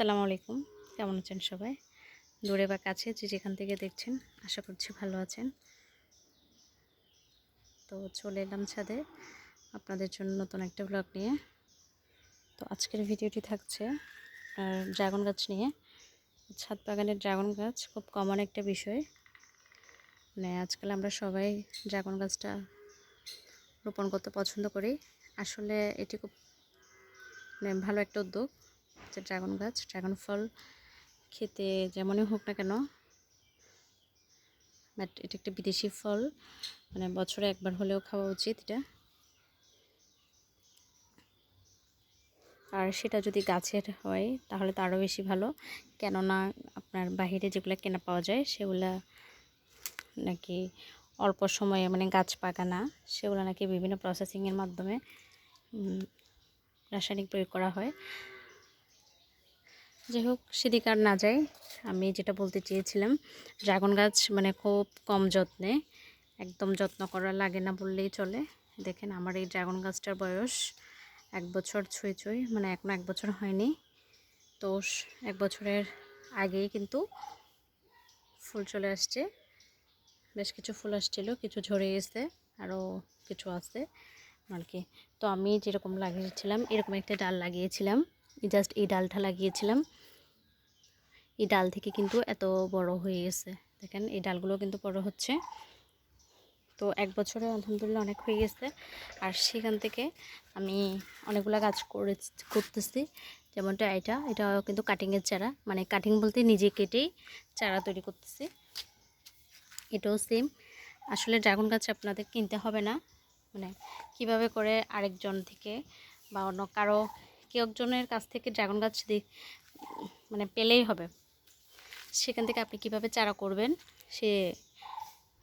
আসসালামু আলাইকুম। কেমন আছেন সবাই? দূরে বা কাছে যে যেখান থেকে দেখছেন, আশা করছি ভালো আছেন। তো চলে এলাম ছাদে আপনাদের জন্য নতুন একটা ব্লগ নিয়ে। তো আজকের ভিডিওটি থাকছে ড্রাগন গাছ নিয়ে। ছাদ বাগানের ড্রাগন গাছ খুব কমন একটা বিষয়। মানে আজকাল আমরা সবাই ড্রাগন গাছটা রোপণ করতে পছন্দ করি। আসলে এটি খুব মানে ভালো একটা উদ্যোগ। যে ড্রাগন গাছ, ড্রাগন ফল খেতে যেমনই হোক না কেন, বাট এটা একটা বিদেশি ফল মানে বছরে একবার হলেও খাওয়া উচিত এটা। আর সেটা যদি গাছের হয় তাহলে তো আরও বেশি ভালো, কেননা আপনার বাহিরে যেগুলো কেনা পাওয়া যায় সেগুলা নাকি অল্প সময়ে মানে গাছ পাকা না সেগুলো নাকি বিভিন্ন প্রসেসিংয়ের মাধ্যমে রাসায়নিক প্রয়োগ করা হয়। যাই হোক, সেদিকে আর না যাই। আমি যেটা বলতে চেয়েছিলাম, ড্রাগন গাছ মানে খুব কম যত্নে, একদম যত্ন করা লাগে না বললেই চলে। দেখেন আমার এই ড্রাগন গাছটার বয়স এক বছর ছুঁই ছুঁই মানে এখনও এক বছর হয়নি। তো এক বছরের আগেই কিন্তু ফুল চলে আসছে। বেশ কিছু ফুল আসছিল, কিছু ঝরে গেছে, আরও কিছু আছে আর কি। তো আমি যেরকম লাগিয়েছিলাম, এরকম একটা ডাল লাগিয়েছিলাম। জাস্ট এই ডালটা লাগিয়েছিলাম। এই ডাল থেকে কিন্তু এত বড় হয়ে গেছে। দেখেন, এই ডালগুলো কিন্তু বড় হচ্ছে। তো এক বছরে আলহামদুলিল্লাহ অনেক হয়ে গেছে। আর সেখান থেকে আমি অনেকগুলো গাছ করে করতেছি। যেমনটা এটা এটা কিন্তু কাটিংয়ের চারা। মানে কাটিং বলতে নিজে কেটেই চারা তৈরি করতেছি। এটাও সেম আসলে ড্রাগন গাছ আপনাদের কিনতে হবে না। মানে কীভাবে করে আরেকজন থেকে বা অন্য কারও, কেউ একজনের কাছ থেকে ড্রাগন গাছ দি মানে পেলেই হবে। সেখান থেকে আপনি কীভাবে চারা করবেন, সে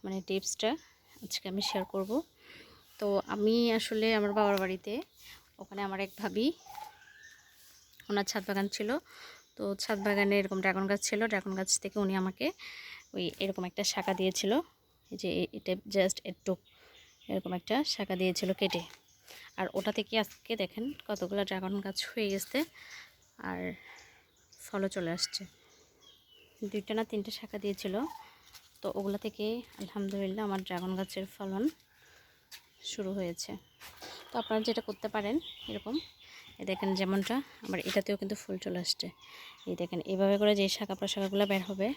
মানে টিপসটা আজকে আমি শেয়ার করব। তো আমি আসলে আমার বাবার বাড়িতে, ওখানে আমার এক ভাবি, ওনার ছাদ বাগান ছিল। তো ছাদ বাগানে এরকম ড্রাগন গাছ ছিল ড্রাগন গাছ থেকে উনি আমাকে ওই এরকম একটা শাখা দিয়েছিল। যে এটা জাস্ট একটু এরকম একটা শাখা দিয়েছিল কেটে। আর ওটা থেকে আজকে দেখেন কতগুলো ড্রাগন গাছ হয়ে গেছে, আর ফলও চলে আসছে। দুইটা না তিনটে শাখা দিয়েছিল। তো ওগুলো থেকে আলহামদুলিল্লাহ আমার ড্রাগন গাছের ফলন শুরু হয়েছে। তো আপনারা যেটা করতে পারেন এরকম, এই দেখেন যেমনটা, আবার এটাতেও কিন্তু ফুল চলে আসছে। এই দেখেন এইভাবে করে যে শাখা প্রশাখাগুলো বের হবে,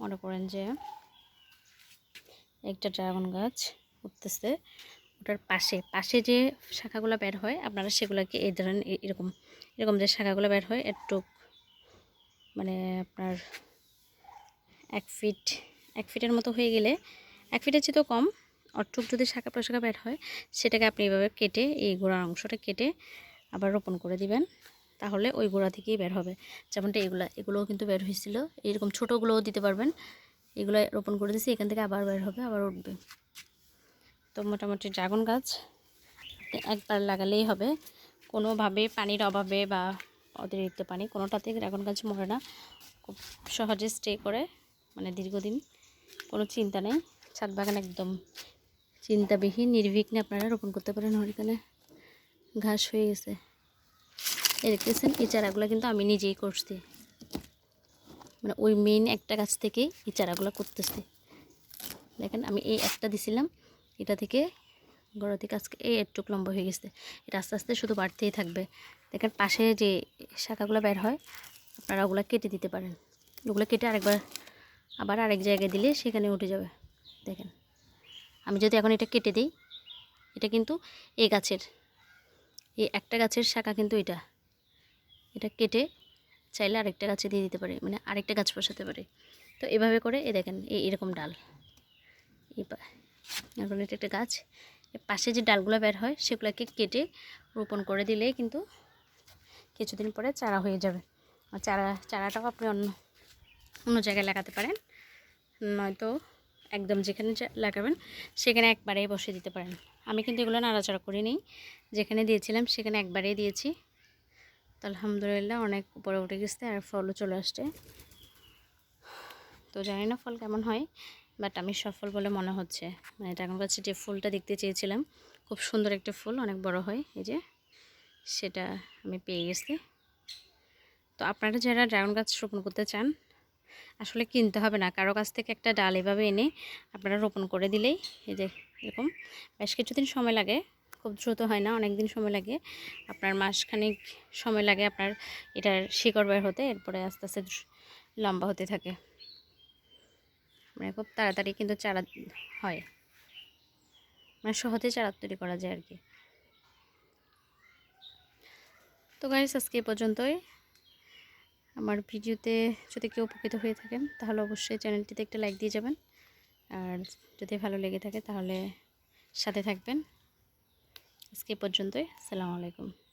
মনে করেন যে একটা ড্রাগন গাছ উঠতেছে, ওটার পাশে পাশে যে শাখাগুলো বের হয়, আপনারা সেগুলোকে এই ধরেন এরকম এরকম যে শাখাগুলো বের হয় একটু মানে আপনার এক ফিট এক ফিটের মতো হয়ে গেলে, এক ফিটের চেয়ে তো কম। অটুক যদি শাখা প্রশাখা বের হয়, সেটাকে আপনি এভাবে কেটে এই গোড়ার অংশটা কেটে আবার রোপণ করে দিবেন। তাহলে ওই গোড়া থেকেই বের হবে। যেমনটা এগুলা, এগুলোও কিন্তু বের হয়েছিল। এরকম ছোটোগুলোও দিতে পারবেন। এগুলো রোপণ করে দিয়েছি, এখান থেকে আবার বের হবে, আবার উঠবে। তো মোটামুটি ড্রাগন গাছ, একবার লাগালেই হবে। কোনোভাবে পানির অভাবে বা অতিরিক্ত পানি কোনোটাতে ড্রাগন গাছ মরে না। খুব সহজে স্টে করে। মানে দীর্ঘদিন কোনো চিন্তা নেই। ছাদ বাগান একদম চিন্তাবিহীন, নির্বিঘ্নে আপনারা রোপণ করতে পারেন। ওইখানে ঘাস হয়ে গেছে। এই দেখতেছেন এই চারাগুলো কিন্তু আমি নিজেই করছি। মানে ওই মেইন একটা গাছ থেকে এই চারাগুলো করতেছি। দেখেন আমি এই একটা দিছিলাম। এটা থেকে গোড়া থেকে আজকে এই একটু লম্বা হয়ে গেছে। এটা আস্তে আস্তে শুধু বাড়তেই থাকবে। দেখেন পাশে যে শাখাগুলো বের হয়, আপনারা ওগুলো কেটে দিতে পারেন। ওগুলো কেটে আরেকবার, আবার আরেক জায়গায় দিলে সেখানে উঠে যাবে। দেখেন, আমি যদি এখন এটা কেটে দিই, এটা কিন্তু এই গাছের, এই একটা গাছের শাখা কিন্তু এটা। এটা কেটে চাইলে আরেকটা গাছে দিয়ে দিতে পারে মানে আরেকটা গাছ বসাতে পারে। তো এভাবে করে এ দেখেন, এই এরকম ডাল। এখন এটা একটা গাছ পাশে যে ডালগুলো বের হয় সেগুলোকে কেটে রোপণ করে দিলেই কিন্তু কিছুদিন পরে চারা হয়ে যাবে। চারা, চারাটাও আপনি অন্য অন্য জায়গায় লাগাতে পারেন। নয়তো একদম যেখানে লাগাবেন সেখানে একবারেই বসে দিতে পারেন। আমি কিন্তু এগুলো নাড়াচাড়া করে নিই। যেখানে দিয়েছিলাম সেখানে একবারেই দিয়েছি। তো আলহামদুলিল্লাহ অনেক উপরে উঠে গেছে আর ফলও চলে আসছে। তো জানি না ফল কেমন হয় বাট আমি সফল বলে মনে হচ্ছে। মানে ড্রাগন গাছের যে ফুলটা দেখতে চেয়েছিলাম। খুব সুন্দর একটা ফুল, অনেক বড় হয়, এই যে সেটা আমি পেয়ে গেছি। তো আপনারা যারা ড্রাগন গাছ রোপণ করতে চান, আসলে কিনতে হবে না। কারও কাছ থেকে একটা ডাল এভাবে এনে আপনারা রোপণ করে দিলেই, এই যে এরকম। বেশ কিছুদিন সময় লাগে, খুব দ্রুত হয় না অনেক দিন সময় লাগে। আপনার মাসখানেক সময় লাগে আপনার এটার শিকড় বের হতে, এরপরে আস্তে আস্তে লম্বা হতে থাকে। মানে খুব তাড়াতাড়ি কিন্তু চারা হয়। মানে সহজে চারা তৈরি করা যায় আর কি। তো গাইস আজকে পর্যন্তই। আমার ভিডিওতে যদি কেউ উপকৃত হয়ে থাকেন, তাহলে অবশ্যই চ্যানেলটিতে একটা লাইক দিয়ে যাবেন। আর যদি ভালো লেগে থাকে, তাহলে সাথে থাকবেন। আজকে পর্যন্তই। আসসালামু আলাইকুম।